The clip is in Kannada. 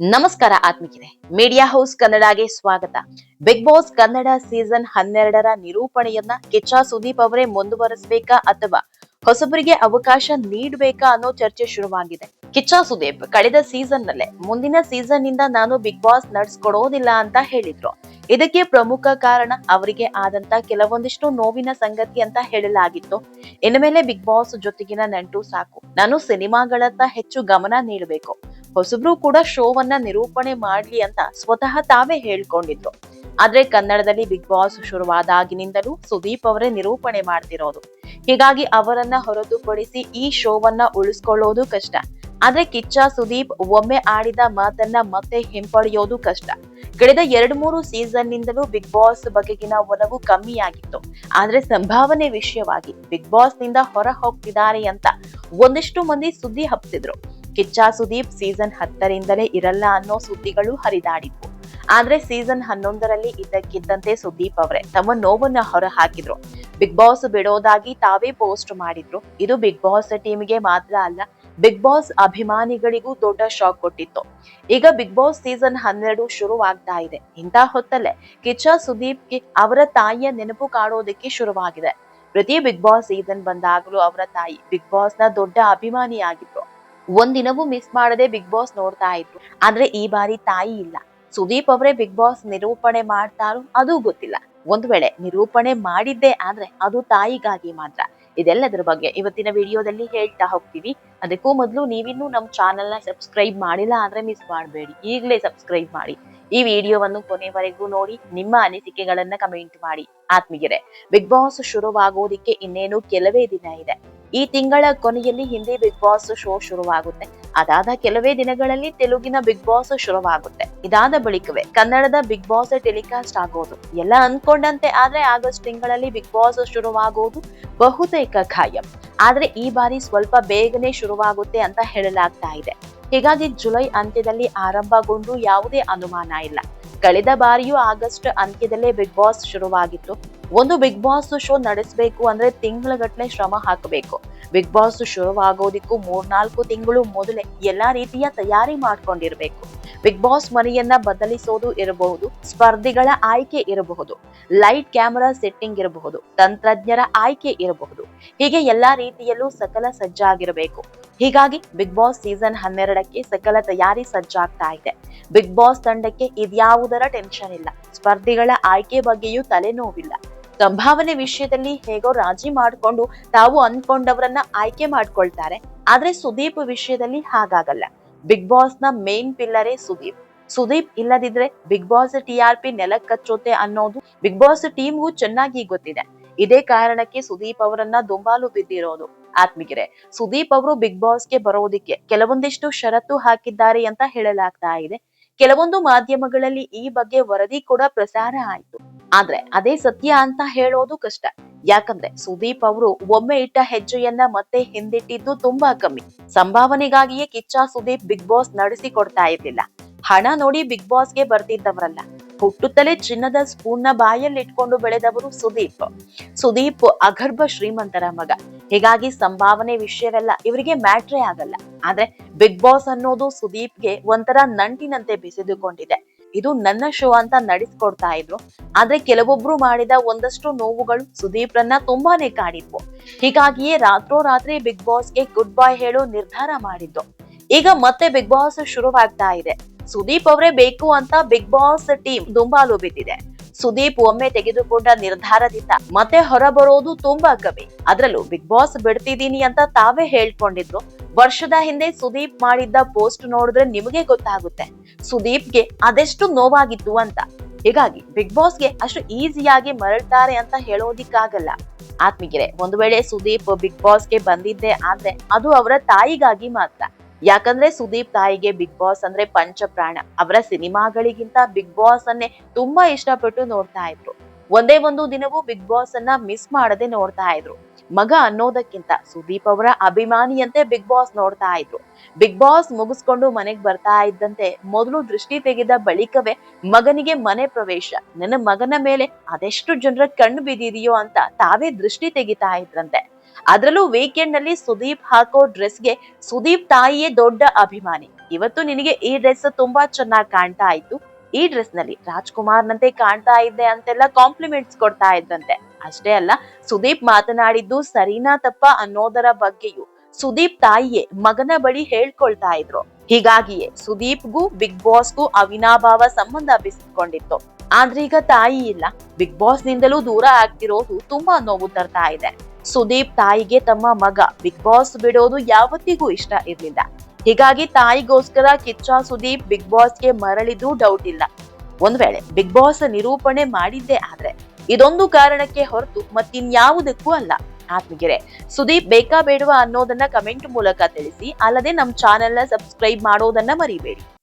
ನಮಸ್ಕಾರ ಆತ್ಮಿಕಿದೆ ಮೀಡಿಯಾ ಹೌಸ್ ಕನ್ನಡಗೆ ಸ್ವಾಗತ. ಬಿಗ್ ಬಾಸ್ ಕನ್ನಡ ಸೀಸನ್ ಹನ್ನೆರಡರ ನಿರೂಪಣೆಯನ್ನ ಕಿಚ್ಚ ಸುದೀಪ್ ಅವರೇ ಮುಂದುವರಿಸಬೇಕಾ ಅಥವಾ ಹೊಸಬರಿಗೆ ಅವಕಾಶ ನೀಡಬೇಕಾ ಅನ್ನೋ ಚರ್ಚೆ ಶುರುವಾಗಿದೆ. ಕಿಚ್ಚ ಸುದೀಪ್, ಕಳೆದ ಸೀಸನ್ ನಲ್ಲೇ ಮುಂದಿನ ಸೀಸನ್ನಿಂದ ನಾನು ಬಿಗ್ ಬಾಸ್ ನಡ್ಸ್ಕೊಡೋದಿಲ್ಲ ಅಂತ ಹೇಳಿದ್ರು. ಇದಕ್ಕೆ ಪ್ರಮುಖ ಕಾರಣ ಅವರಿಗೆ ಆದಂತ ಕೆಲವೊಂದಿಷ್ಟು ನೋವಿನ ಸಂಗತಿ ಅಂತ ಹೇಳಲಾಗಿತ್ತು. ಇನ್ನು ಮೇಲೆ ಬಿಗ್ ಬಾಸ್ ಜೊತೆಗಿನ ನಂಟು ಸಾಕು. ನಾನು ಸಿನಿಮಾಗಳತ್ತ ಹೆಚ್ಚು ಗಮನ ನೀಡಬೇಕು. ಹೊಸಬ್ರು ಕೂಡ ಶೋವನ್ನ ನಿರೂಪಣೆ ಮಾಡ್ಲಿ ಅಂತ ಸ್ವತಃ ತಾವೇ ಹೇಳ್ಕೊಂಡಿದ್ರು. ಆದ್ರೆ ಕನ್ನಡದಲ್ಲಿ ಬಿಗ್ ಬಾಸ್ ಶುರುವಾದಾಗಿನಿಂದಲೂ ಸುದೀಪ್ ಅವರೇ ನಿರೂಪಣೆ ಮಾಡ್ತಿರೋದು. ಹೀಗಾಗಿ ಅವರನ್ನ ಹೊರತುಪಡಿಸಿ ಈ ಶೋವನ್ನ ಉಳಿಸ್ಕೊಳ್ಳೋದು ಕಷ್ಟ. ಆದ್ರೆ ಕಿಚ್ಚ, ಸುದೀಪ್ ಒಮ್ಮೆ ಆಡಿದ ಮಾತನ್ನ ಮತ್ತೆ ಹಿಂಪಡೆಯೋದು ಕಷ್ಟ. ಕಳೆದ ಎರಡ್ ಮೂರು ಸೀಸನ್ ನಿಂದಲೂ ಬಿಗ್ ಬಾಸ್ ಬಗೆಗಿನ ಒಲವು ಕಮ್ಮಿಯಾಗಿತ್ತು. ಆದ್ರೆ ಸಂಭಾವನೆ ವಿಷಯವಾಗಿ ಬಿಗ್ ಬಾಸ್ನಿಂದ ಹೊರ ಹೋಗ್ತಿದ್ದಾರೆ ಅಂತ ಒಂದಿಷ್ಟು ಮಂದಿ ಸುದ್ದಿ ಹಬ್ಬಿಸಿದ್ರು. ಕಿಚ್ಚ ಸುದೀಪ್ ಸೀಸನ್ ಹತ್ತರಿಂದಲೇ ಇರಲ್ಲ ಅನ್ನೋ ಸುದ್ದಿಗಳು ಹರಿದಾಡಿದ್ವು. ಆದ್ರೆ ಸೀಸನ್ ಹನ್ನೊಂದರಲ್ಲಿ ಇದ್ದಕ್ಕಿದ್ದಂತೆ ಸುದೀಪ್ ಅವರೇ ತಮ್ಮ ನೋವನ್ನ ಹೊರ ಹಾಕಿದ್ರು ಬಿಗ್ ಬಾಸ್ ಬಿಡೋದಾಗಿ ತಾವೇ ಪೋಸ್ಟ್ ಮಾಡಿದ್ರು. ಇದು ಬಿಗ್ ಬಾಸ್ ಟೀಮ್ಗೆ ಮಾತ್ರ ಅಲ್ಲ, ಬಿಗ್ ಬಾಸ್ ಅಭಿಮಾನಿಗಳಿಗೂ ದೊಡ್ಡ ಶಾಕ್ ಕೊಟ್ಟಿತ್ತು. ಈಗ ಬಿಗ್ ಬಾಸ್ ಸೀಸನ್ ಹನ್ನೆರಡು ಶುರುವಾಗ್ತಾ ಇದೆ. ಇಂಥ ಹೊತ್ತಲ್ಲೇ ಕಿಚ್ಚ ಸುದೀಪ್ಗೆ ಅವರ ತಾಯಿಯ ನೆನಪು ಕಾಡೋದಕ್ಕೆ ಶುರುವಾಗಿದೆ. ಪ್ರತಿ ಬಿಗ್ ಬಾಸ್ ಸೀಸನ್ ಬಂದಾಗಲೂ ಅವರ ತಾಯಿ ಬಿಗ್ ಬಾಸ್ನ ದೊಡ್ಡ ಅಭಿಮಾನಿಯಾಗಿದ್ರು. ಒಂದಿನವೂ ಮಿಸ್ ಮಾಡದೆ ಬಿಗ್ ಬಾಸ್ ನೋಡ್ತಾ ಇದ್ರು. ಆದ್ರೆ ಈ ಬಾರಿ ತಾಯಿ ಇಲ್ಲ. ಸುದೀಪ್ ಅವರೇ ಬಿಗ್ ಬಾಸ್ ನಿರೂಪಣೆ ಮಾಡ್ತಾರೋ ಅದು ಗೊತ್ತಿಲ್ಲ. ಒಂದ್ ವೇಳೆ ನಿರೂಪಣೆ ಮಾಡಿದ್ದೆ ಆದ್ರೆ ಅದು ತಾಯಿಗಾಗಿ ಮಾತ್ರ. ಇದೆಲ್ಲದರ ಬಗ್ಗೆ ಇವತ್ತಿನ ವಿಡಿಯೋದಲ್ಲಿ ಹೇಳ್ತಾ ಹೋಗ್ತೀವಿ. ಅದಕ್ಕೂ ಮೊದಲು ನೀವಿನ್ನೂ ನಮ್ಮ ಚಾನೆಲ್ನ ಸಬ್ಸ್ಕ್ರೈಬ್ ಮಾಡಿಲ್ಲ ಅಂದ್ರೆ ಮಿಸ್ ಮಾಡಬೇಡಿ. ಈಗಲೇ ಸಬ್ಸ್ಕ್ರೈಬ್ ಮಾಡಿ. ಈ ವಿಡಿಯೋವನ್ನು ಕೊನೆವರೆಗೂ ನೋಡಿ, ನಿಮ್ಮ ಅನಿಸಿಕೆಗಳನ್ನ ಕಮೆಂಟ್ ಮಾಡಿ. ಆತ್ಮೀಗೆರೆ ಬಿಗ್ ಬಾಸ್ ಶುರುವಾಗೋದಿಕ್ಕೆ ಇನ್ನೇನು ಕೆಲವೇ ದಿನ ಇದೆ. ಈ ತಿಂಗಳ ಕೊನೆಯಲ್ಲಿ ಹಿಂದಿ ಬಿಗ್ ಬಾಸ್ ಶೋ ಶುರುವಾಗುತ್ತೆ. ಅದಾದ ಕೆಲವೇ ದಿನಗಳಲ್ಲಿ ತೆಲುಗಿನ ಬಿಗ್ ಬಾಸ್ ಶುರುವಾಗುತ್ತೆ. ಇದಾದ ಬಳಿಕವೇ ಕನ್ನಡದ ಬಿಗ್ ಬಾಸ್ ಟೆಲಿಕಾಸ್ಟ್ ಆಗೋದು. ಎಲ್ಲ ಅನ್ಕೊಂಡಂತೆ ಆದ್ರೆ ಆಗಸ್ಟ್ ತಿಂಗಳಲ್ಲಿ ಬಿಗ್ ಬಾಸ್ ಶುರುವಾಗೋದು ಬಹುತೇಕ ಖಾಯಂ. ಆದ್ರೆ ಈ ಬಾರಿ ಸ್ವಲ್ಪ ಬೇಗನೆ ಶುರುವಾಗುತ್ತೆ ಅಂತ ಹೇಳಲಾಗ್ತಾ ಇದೆ. ಹೀಗಾಗಿ ಜುಲೈ ಅಂತ್ಯದಲ್ಲಿ ಆರಂಭಗೊಂಡು ಯಾವುದೇ ಅನುಮಾನ ಇಲ್ಲ. ಕಳೆದ ಬಾರಿಯೂ ಆಗಸ್ಟ್ ಅಂತ್ಯದಲ್ಲೇ ಬಿಗ್ ಬಾಸ್ ಶುರುವಾಗಿತ್ತು. ಒಂದು ಬಿಗ್ ಬಾಸ್ ಶೋ ನಡೆಸಬೇಕು ಅಂದ್ರೆ ತಿಂಗಳಗಟ್ಟಲೆ ಶ್ರಮ ಹಾಕಬೇಕು. ಬಿಗ್ ಬಾಸ್ ಶುರುವಾಗೋದಿಕ್ಕೂ ಮೂರ್ನಾಲ್ಕು ತಿಂಗಳು ಮೊದಲೇ ಎಲ್ಲಾ ರೀತಿಯ ತಯಾರಿ ಮಾಡ್ಕೊಂಡಿರ್ಬೇಕು. ಬಿಗ್ ಬಾಸ್ ಮನೆಯನ್ನ ಬದಲಿಸೋದು ಇರಬಹುದು, ಸ್ಪರ್ಧಿಗಳ ಆಯ್ಕೆ ಇರಬಹುದು ಲೈಟ್ ಕ್ಯಾಮೆರಾ ಸೆಟ್ಟಿಂಗ್ ಇರಬಹುದು, ತಂತ್ರಜ್ಞರ ಆಯ್ಕೆ ಇರಬಹುದು. ಹೀಗೆ ಎಲ್ಲಾ ರೀತಿಯಲ್ಲೂ ಸಕಲ ಸಜ್ಜಾಗಿರಬೇಕು. ಹೀಗಾಗಿ ಬಿಗ್ ಬಾಸ್ ಸೀಸನ್ ಹನ್ನೆರಡಕ್ಕೆ ಸಕಲ ತಯಾರಿ ಸಜ್ಜಾಗ್ತಾ ಇದೆ. ಬಿಗ್ ಬಾಸ್ ತಂಡಕ್ಕೆ ಇದ್ಯಾವುದರ ಟೆನ್ಷನ್ ಇಲ್ಲ. ಸ್ಪರ್ಧಿಗಳ ಆಯ್ಕೆ ಬಗ್ಗೆಯೂ ತಲೆನೋವಿಲ್ಲ. ಸಂಭಾವನೆ ವಿಷಯದಲ್ಲಿ ಹೇಗೋ ರಾಜಿ ಮಾಡಿಕೊಂಡು ತಾವು ಅನ್ಕೊಂಡವರನ್ನ ಆಯ್ಕೆ ಮಾಡ್ಕೊಳ್ತಾರೆ. ಆದ್ರೆ ಸುದೀಪ್ ವಿಷಯದಲ್ಲಿ ಹಾಗಾಗಲ್ಲ. ಬಿಗ್ ಬಾಸ್ನ ಮೇನ್ ಪಿಲ್ಲರೇ ಸುದೀಪ್. ಸುದೀಪ್ ಇಲ್ಲದಿದ್ರೆ Bigg Boss T R P ನೆಲಕ್ಕಚ್ಚೋತೆ ಅನ್ನೋದು ಬಿಗ್ ಬಾಸ್ ಟೀಮ್ಗೂ ಚೆನ್ನಾಗಿ ಗೊತ್ತಿದೆ. ಇದೇ ಕಾರಣಕ್ಕೆ ಸುದೀಪ್ ಅವರನ್ನ ದುಂಬಾಲು ಬಿದ್ದಿರೋದು. ಆತ್ಮಿಗಿರೆ ಸುದೀಪ್ ಅವರು ಬಿಗ್ ಬಾಸ್ಗೆ ಬರೋದಿಕ್ಕೆ ಕೆಲವೊಂದಿಷ್ಟು ಷರತ್ತು ಹಾಕಿದ್ದಾರೆ ಅಂತ ಹೇಳಲಾಗ್ತಾ ಇದೆ. ಕೆಲವೊಂದು ಮಾಧ್ಯಮಗಳಲ್ಲಿ ಈ ಬಗ್ಗೆ ವರದಿ ಕೂಡ ಪ್ರಸಾರ ಆಯ್ತು. ಆದ್ರೆ ಅದೇ ಸತ್ಯ ಅಂತ ಹೇಳೋದು ಕಷ್ಟ ಯಾಕಂದ್ರೆ ಸುದೀಪ್ ಅವರು ಒಮ್ಮೆ ಇಟ್ಟ ಹೆಜ್ಜೆಯನ್ನ ಮತ್ತೆ ಹಿಂದಿಟ್ಟಿದ್ದು ತುಂಬಾ ಕಮ್ಮಿ. ಸಂಭಾವನೆಗಾಗಿಯೇ ಕಿಚ್ಚ ಸುದೀಪ್ ಬಿಗ್ ಬಾಸ್ ನಡೆಸಿ ಕೊಡ್ತಾ ಇರ್ಲಿಲ್ಲ. ಹಣ ನೋಡಿ ಬಿಗ್ ಬಾಸ್ಗೆ ಬರ್ತಿದ್ದವರಲ್ಲ. ಹುಟ್ಟುತ್ತಲೇ ಚಿನ್ನದ ಸ್ಪೂನ್ನ ಬಾಯಲ್ಲಿ ಇಟ್ಕೊಂಡು ಬೆಳೆದವರು ಸುದೀಪ್. ಸುದೀಪ್ ಅಗರ್ಭ ಶ್ರೀಮಂತರ ಮಗ. ಹೀಗಾಗಿ ಸಂಭಾವನೆ ವಿಷಯವೆಲ್ಲ ಇವರಿಗೆ ಮ್ಯಾಟ್ರೇ ಆಗಲ್ಲ. ಆದ್ರೆ ಬಿಗ್ ಬಾಸ್ ಅನ್ನೋದು ಸುದೀಪ್ಗೆ ಒಂಥರ ನಂಟಿನಂತೆ ಬೆಸೆದುಕೊಂಡಿದೆ. ಇದು ನನ್ನ ಶೋ ಅಂತ ನಡೆಸ್ಕೊಡ್ತಾ ಇದ್ರು. ಆದ್ರೆ ಕೆಲವೊಬ್ರು ಮಾಡಿದ ಒಂದಷ್ಟು ನೋವುಗಳು ಸುದೀಪ್ರನ್ನ ತುಂಬಾನೇ ಕಾಡಿದ್ವು. ಹೀಗಾಗಿಯೇ ರಾತ್ರೋರಾತ್ರಿ ಬಿಗ್ ಬಾಸ್ಗೆ ಗುಡ್ ಬೈ ಹೇಳೋ ನಿರ್ಧಾರ ಮಾಡಿದ್ದು. ಈಗ ಮತ್ತೆ ಬಿಗ್ ಬಾಸ್ ಶುರುವಾಗ್ತಾ ಇದೆ. ಸುದೀಪ್ ಅವರೇ ಬೇಕು ಅಂತ ಬಿಗ್ ಬಾಸ್ ಟೀಮ್ ದುಂಬಾಲು ಬಿದ್ದಿದೆ. ಸುದೀಪ್ ಒಮ್ಮೆ ತೆಗೆದುಕೊಂಡ ನಿರ್ಧಾರದಿಂದ ಮತ್ತೆ ಹೊರಬರೋದು ತುಂಬಾ ಕಮ್ಮಿ. ಅದ್ರಲ್ಲೂ ಬಿಗ್ ಬಾಸ್ ಬಿಡ್ತಿದೀನಿ ಅಂತ ತಾವೇ ಹೇಳ್ಕೊಂಡಿದ್ರು. ವರ್ಷದ ಹಿಂದೆ ಸುದೀಪ್ ಮಾಡಿದ್ದ ಪೋಸ್ಟ್ ನೋಡಿದ್ರೆ ನಿಮಗೆ ಗೊತ್ತಾಗುತ್ತೆ. ಸುದೀಪ್ಗೆ ಅದೆಷ್ಟು ನೋವಾಗಿತ್ತು ಅಂತ. ಹೀಗಾಗಿ ಬಿಗ್ ಬಾಸ್ಗೆ ಅಷ್ಟು ಈಸಿಯಾಗಿ ಮರಳ್ತಾರೆ ಅಂತ ಹೇಳೋದಿಕ್ಕಾಗಲ್ಲ. ಆತ್ಮೀಗೆರೆ ಒಂದು ವೇಳೆ ಸುದೀಪ್ ಬಿಗ್ ಬಾಸ್ಗೆ ಬಂದಿದ್ದೆ ಆದ್ರೆ ಅದು ಅವರ ತಾಯಿಗಾಗಿ ಮಾತ್ರ. ಯಾಕಂದ್ರೆ ಸುದೀಪ್ ತಾಯಿಗೆ ಬಿಗ್ ಬಾಸ್ ಅಂದ್ರೆ ಪಂಚಪ್ರಾಣ. ಅವರ ಸಿನಿಮಾಗಳಿಗಿಂತ ಬಿಗ್ ಬಾಸ್ ಅನ್ನೇ ತುಂಬಾ ಇಷ್ಟಪಟ್ಟು ನೋಡ್ತಾ ಇದ್ರು. ಒಂದೇ ಒಂದು ದಿನವೂ ಬಿಗ್ ಬಾಸ್ ಅನ್ನ ಮಿಸ್ ಮಾಡದೆ ನೋಡ್ತಾ ಇದ್ರು. ಮಗ ಅನ್ನೋದಕ್ಕಿಂತ ಸುದೀಪ್ ಅವರ ಅಭಿಮಾನಿಯಂತೆ ಬಿಗ್ ಬಾಸ್ ನೋಡ್ತಾ ಇದ್ರು. ಬಿಗ್ ಬಾಸ್ ಮುಗಿಸ್ಕೊಂಡು ಮನೆಗ್ ಬರ್ತಾ ಇದ್ದಂತೆ ಮೊದಲು ದೃಷ್ಟಿ ತೆಗೆದ ಬಳಿಕವೇ ಮಗನಿಗೆ ಮನೆ ಪ್ರವೇಶ, ನನ್ನ ಮಗನ ಮೇಲೆ ಅದೆಷ್ಟು ಜನರ ಕಣ್ಣು ಬಿದ್ದಿದೆಯೋ ಅಂತ ತಾವೇ ದೃಷ್ಟಿ ತೆಗಿತಾ ಇದ್ರಂತೆ. ಅದ್ರಲ್ಲೂ ವೀಕೆಂಡ್ನಲ್ಲಿ ಸುದೀಪ್ ಹಾಕೋ ಡ್ರೆಸ್ಗೆ ಸುದೀಪ್ ತಾಯಿಯೇ ದೊಡ್ಡ ಅಭಿಮಾನಿ. ಇವತ್ತು ನಿನಗೆ ಈ ಡ್ರೆಸ್ ತುಂಬಾ ಚೆನ್ನಾಗಿ ಕಾಣ್ತಾ ಇತ್ತು. ಈ ಡ್ರೆಸ್ನಲ್ಲಿ ರಾಜ್ಕುಮಾರ್ನಂತೆ ಕಾಣ್ತಾ ಇದ್ದೆ ಅಂತೆಲ್ಲ ಕಾಂಪ್ಲಿಮೆಂಟ್ಸ್ ಕೊಡ್ತಾ ಇದ್ರಂತೆ. ಅಷ್ಟೇ ಅಲ್ಲ, ಸುದೀಪ್ ಮಾತನಾಡಿದ್ದು ಸರಿನಾ ತಪ್ಪ ಅನ್ನೋದರ ಬಗ್ಗೆಯೂ. ಸುದೀಪ್ ತಾಯಿಯೇ ಮಗನ ಬಳಿ ಹೇಳ್ಕೊಳ್ತಾ ಇದ್ರು. ಹೀಗಾಗಿಯೇ ಸುದೀಪ್ಗೂ ಬಿಗ್ ಬಾಸ್ಗೂ ಅವಿನಾಭಾವ ಸಂಬಂಧ ಬಿಸಿಕೊಂಡಿತ್ತು ಆದ್ರೆ ಈಗ ತಾಯಿ ಇಲ್ಲ. ಬಿಗ್ ಬಾಸ್ ನಿಂದಲೂ ದೂರ ಆಗ್ತಿರೋದು ತುಂಬಾ ನೋವು ತರ್ತಾ ಇದೆ. ಸುದೀಪ್ ತಾಯಿಗೆ ತಮ್ಮ ಮಗ ಬಿಗ್ ಬಾಸ್ ಬಿಡೋದು ಯಾವತ್ತಿಗೂ ಇಷ್ಟ ಇರ್ಲಿಲ್ಲ. ಹೀಗಾಗಿ ತಾಯಿಗೋಸ್ಕರ ಕಿಚ್ಚ ಸುದೀಪ್ ಬಿಗ್ ಬಾಸ್ಗೆ ಮರಳಿದ್ದು ಡೌಟ್ ಇಲ್ಲ. ಒಂದ್ ವೇಳೆ ಬಿಗ್ ಬಾಸ್ ನಿರೂಪಣೆ ಮಾಡಿದ್ದೇ ಆದ್ರೆ ಇದೊಂದು ಕಾರಣಕ್ಕೆ ಹೊರತು ಮತ್ತಿನ್ಯಾವುದಕ್ಕೂ ಅಲ್ಲ. ಆತ್ಮಗೆರೆ ಸುದೀಪ್ ಬೇಕಾ ಬೇಡವಾ ಅನ್ನೋದನ್ನ ಕಮೆಂಟ್ ಮೂಲಕ ತಿಳಿಸಿ, ಅಲ್ಲದೆ ನಮ್ಮ ಚಾನೆಲ್ನ ಸಬ್ಸ್ಕ್ರೈಬ್ ಮಾಡೋದನ್ನ ಮರಿಬೇಡಿ.